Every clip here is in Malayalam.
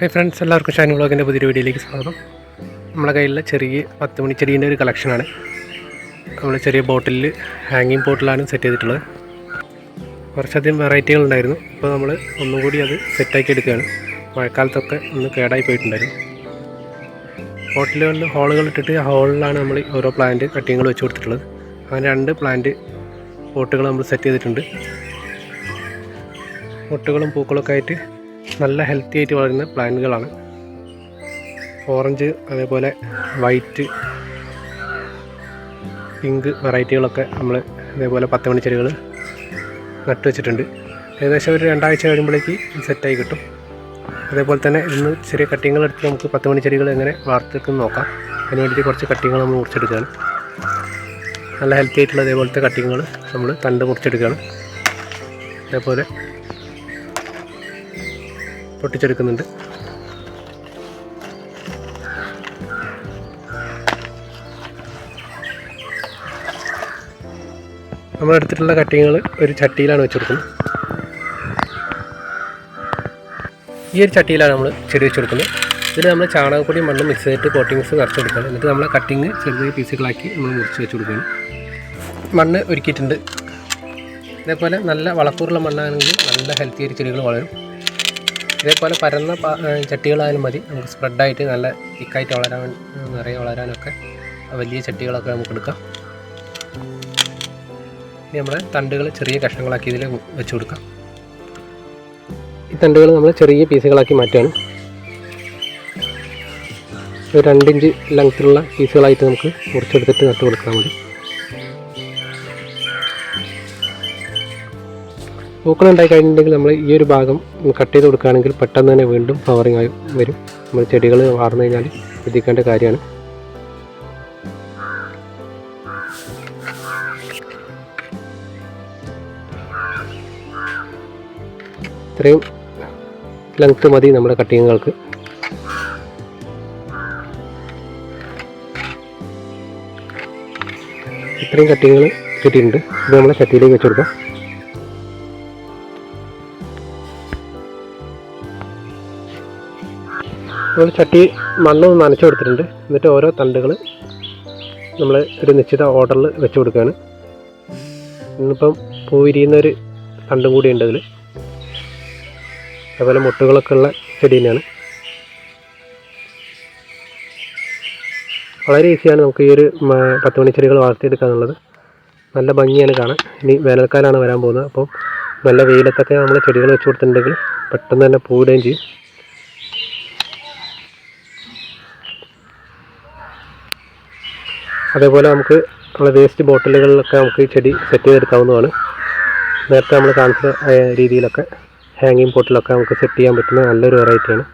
ഹായ് ഫ്രണ്ട്സ് എല്ലാവർക്കും ഷൈനി വ്ളോഗിന്റെ പുതിയൊരു വീഡിയോയിലേക്ക് സ്വാഗതം. നമ്മുടെ കയ്യിലുള്ള ചെറിയ പത്ത് മണി ചെടീന്റെ ഒരു കളക്ഷനാണ് നമ്മൾ ചെറിയ ബോട്ടിലിൽ ഹാങ്ങിങ് ബോട്ടിലാണ് സെറ്റ് ചെയ്തിട്ടുള്ളത്. കുറച്ചധികം വെറൈറ്റികൾ ഉണ്ടായിരുന്നു. ഇപ്പോൾ നമ്മൾ ഒന്നുകൂടി അത് സെറ്റാക്കി എടുക്കുകയാണ്. മഴക്കാലത്തൊക്കെ ഒന്ന് കേടായി പോയിട്ടുണ്ടായിരുന്നു. ബോട്ടിലുകളിൽ ഹോളുകൾ ഇട്ടിട്ട് ആ ഹോളിലാണ് നമ്മൾ ഓരോ പ്ലാന്റ് കട്ടിങ്ങുകൾ വെച്ച് കൊടുത്തിട്ടുള്ളത്. അങ്ങനെ രണ്ട് പ്ലാന്റ് ബോട്ടുകൾ നമ്മൾ സെറ്റ് ചെയ്തിട്ടുണ്ട്. മുട്ടുകളും പൂക്കളൊക്കെ ആയിട്ട് നല്ല ഹെൽത്തി ആയിട്ട് വളരുന്ന പ്ലാന്റുകളാണ്. ഓറഞ്ച് അതേപോലെ വൈറ്റ് പിങ്ക് വെറൈറ്റികളൊക്കെ നമ്മൾ ഇതേപോലെ പത്ത് മണിച്ചെടികൾ നട്ടു വെച്ചിട്ടുണ്ട്. ഏകദേശം ഒരു രണ്ടാഴ്ച കഴിയുമ്പോഴേക്ക് സെറ്റായി കിട്ടും. അതേപോലെ തന്നെ ഇന്ന് ചെറിയ കട്ടിങ്ങൾ എടുത്ത് നമുക്ക് പത്ത് മണിച്ചെടികൾ എങ്ങനെ വളർത്തെടുക്കുന്ന നോക്കാം. അതിന് വേണ്ടിയിട്ട് കുറച്ച് കട്ടിങ്ങൾ നമ്മൾ മുറിച്ചെടുക്കുകയാണ്. നല്ല ഹെൽത്തി ആയിട്ടുള്ള അതേപോലത്തെ കട്ടിങ്ങൾ നമ്മൾ തണ്ട് മുറിച്ചെടുക്കുകയാണ്. അതേപോലെ പൊട്ടിച്ചെടുക്കുന്നുണ്ട്. നമ്മൾ എടുത്തിട്ടുള്ള കട്ടിങ്ങുകൾ ഒരു ചട്ടിയിലാണ് വെച്ചെടുക്കുന്നത്. ഈ ഒരു ചട്ടിയിലാണ് നമ്മൾ ചെടി വെച്ച് കൊടുക്കുന്നത് ഇതിൽ നമ്മൾ ചാണകപ്പൊടി മണ്ണും മിക്സ് ചെയ്തിട്ട് കോട്ടിങ്സ് നിറച്ച് കൊടുക്കണം എന്നിട്ട് നമ്മൾ കട്ടിങ് ചെറിയ പീസുകളാക്കി നമ്മൾ മുറിച്ച് വെച്ച് കൊടുക്കുകയാണ് മണ്ണ് ഒരുക്കിയിട്ടുണ്ട്. ഇതേപോലെ നല്ല വളക്കൂറുള്ള മണ്ണാണെങ്കിൽ നല്ല ഹെൽത്തി ആയിട്ട് ചെടികൾ വളരും. ഇതേപോലെ പരന്ന ചട്ടികളായാലും മതി. നമുക്ക് സ്പ്രെഡായിട്ട് നല്ല തിക്കായിട്ട് വളരാൻ നിറയെ വളരാനൊക്കെ വലിയ ചട്ടികളൊക്കെ നമുക്ക് എടുക്കാം. ഇനി നമ്മുടെ തണ്ടുകൾ ചെറിയ കഷ്ണങ്ങളാക്കി ഇതിൽ വെച്ച് കൊടുക്കാം. ഈ തണ്ടുകൾ നമ്മൾ ചെറിയ പീസുകളാക്കി മാറ്റുകയാണ്. ഒരു രണ്ടിഞ്ച് ലെങ്ത്തിലുള്ള പീസുകളായിട്ട് നമുക്ക് മുറിച്ചെടുത്തിട്ട് നട്ട് കൊടുക്കാൻ മതി. പൂക്കൾ ഉണ്ടായി കഴിഞ്ഞിട്ടുണ്ടെങ്കിൽ നമ്മൾ ഈ ഒരു ഭാഗം കട്ട് ചെയ്ത് കൊടുക്കുകയാണെങ്കിൽ പെട്ടെന്ന് തന്നെ വീണ്ടും ഫ്ലവറിങ് ആയി വരും. നമ്മൾ ചെടികൾ വാർന്നു കഴിഞ്ഞാൽ ശ്രദ്ധിക്കേണ്ട കാര്യമാണ്. ഇത്രയും ലെങ്ത്ത് മതി നമ്മുടെ കട്ടിങ്ങുകൾക്ക് ഇത്രയും കട്ടിങ്ങുകൾ കിട്ടിയിട്ടുണ്ട്. ഇത് നമ്മളെ ചട്ടിയിലേക്ക് വെച്ച് കൊടുക്കാം. നമ്മൾ ചട്ടി മണ്ണൊന്ന് നനച്ചു കൊടുത്തിട്ടുണ്ട്. എന്നിട്ട് ഓരോ തണ്ടുകൾ നമ്മൾ ഒരു നിശ്ചിത ഓർഡറിൽ വെച്ച് കൊടുക്കുകയാണ് ഇന്നിപ്പം പൂ തണ്ടും കൂടി ഉണ്ട് അതിൽ അതുപോലെ മുട്ടുകളൊക്കെ ഉള്ള ചെടി തന്നെയാണ്. വളരെ ഈസിയാണ് നമുക്ക് ഈ ഒരു പത്ത് മണി ചെടികൾ വളർത്തിയെടുക്കുക എന്നുള്ളത് നല്ല ഭംഗിയാണ് കാണാൻ. ഇനി വേനൽക്കാലമാണ് വരാൻ പോകുന്നത്. അപ്പോൾ നല്ല വെയിലത്തൊക്കെ നമ്മൾ ചെടികൾ വെച്ച് കൊടുത്തിട്ടുണ്ടെങ്കിൽ പെട്ടെന്ന് തന്നെ പൂവിടുകയും ചെയ്യും. അതേപോലെ നമുക്ക് നമ്മളെ വേസ്റ്റ് ബോട്ടിലുകളിലൊക്കെ നമുക്ക് ചെടി സെറ്റ് ചെയ്തെടുക്കാവുന്നതാണ്. നേരത്തെ നമ്മൾ കാണിച്ച രീതിയിലൊക്കെ ഹാങ്ങിങ് പോട്ടിലൊക്കെ നമുക്ക് സെറ്റ് ചെയ്യാൻ പറ്റുന്ന നല്ലൊരു വെറൈറ്റിയാണ്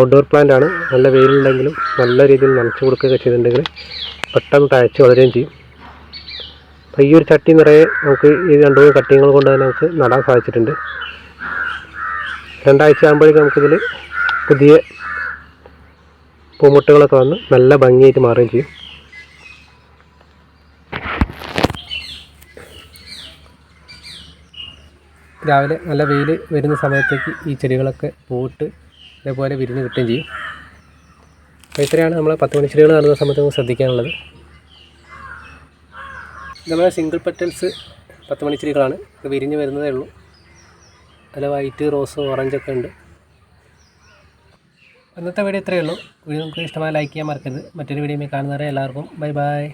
ഔട്ട്ഡോർ പ്ലാന്റ് ആണ്. നല്ല വെയിലുണ്ടെങ്കിലും നല്ല രീതിയിൽ നനച്ചു കൊടുക്കുകയൊക്കെ ചെയ്തിട്ടുണ്ടെങ്കിൽ പെട്ടെന്ന് തഴച്ച് വളരുകയും ചെയ്യും. അപ്പോൾ ഈ ഒരു ചട്ടി നിറയെ നമുക്ക് ഈ രണ്ട് മൂന്ന് കട്ടിങ്ങൾ കൊണ്ട് തന്നെ നമുക്ക് നടാൻ സാധിച്ചിട്ടുണ്ട്. രണ്ടാഴ്ച ആകുമ്പോഴേക്കും നമുക്കിതിൽ പുതിയ പൂമുട്ടുകളൊക്കെ വന്ന് നല്ല ഭംഗിയായിട്ട് മാറുകയും ചെയ്യും. രാവിലെ നല്ല വെയിൽ വരുന്ന സമയത്തേക്ക് ഈ ചെടികളൊക്കെ പൂട്ട് ഇതേപോലെ വിരിഞ്ഞ് കിട്ടുകയും ചെയ്യും. അപ്പോൾ ഇത്രയാണ് നമ്മൾ പത്ത് മണി ചെടികൾ നടുന്ന സമയത്ത് നമുക്ക് ശ്രദ്ധിക്കാനുള്ളത്. നമ്മുടെ സിംഗിൾ പെറ്റൽസ് പത്ത് മണി ചെടികളാണ്. ഇത് വിരിഞ്ഞ് വരുന്നതേ ഉള്ളൂ. അതിൽ വൈറ്റ് റോസ് ഓറഞ്ച് ഒക്കെ ഉണ്ട്. ഇന്നത്തെ വീഡിയോ ഇത്രയേ ഉള്ളൂ. വീഡിയോ നമുക്ക് ഇഷ്ടമായ ലൈക്ക് ചെയ്യാൻ മറക്കരുത്. മറ്റൊരു വീഡിയോ കാണുന്നവരെ എല്ലാവർക്കും ബൈ ബൈ